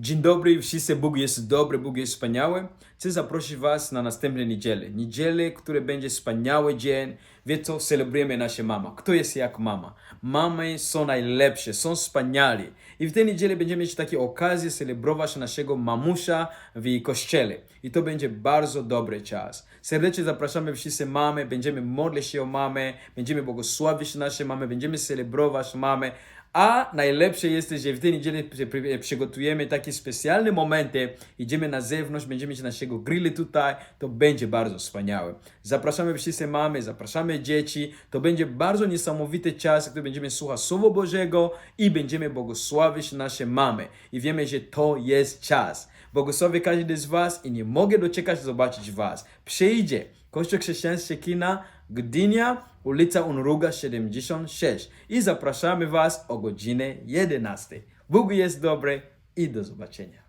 Dzień dobry, wszyscy Bóg jest dobry, Bóg jest wspaniały. Chcę zaprosić Was na następne niedzielę. Niedzielę, które będzie wspaniały dzień. Wie co? Celebrujemy nasze mama. Kto jest jak mama? Mamy są najlepsze, są wspaniali. I w tej niedzielę będziemy mieć takie okazję celebrować naszego mamusia w kościele. I to będzie bardzo dobry czas. Serdecznie zapraszamy wszyscy mamy, będziemy modlić się o mamę, będziemy błogosławić nasze mamy, będziemy celebrować mamy. A najlepsze jest, że w tej niedzielę przy- przy- przygotujemy takie specjalne momenty. Idziemy na zewnątrz, będziemy mieć naszego grillu tutaj. To będzie bardzo wspaniałe. Zapraszamy wszyscy mamy, zapraszamy dzieci. To będzie bardzo niesamowity czas, gdy będziemy słuchać Słowa Bożego i będziemy błogosławić nasze mamy. I wiemy, że to jest czas. Błogosławię każdy z Was i nie mogę doczekać zobaczyć Was. Przyjdzie Kościół Chrześcijański Kina, Gdynia, ulica Unruga 76 i zapraszamy Was o godzinę 11. Bóg jest dobry i do zobaczenia.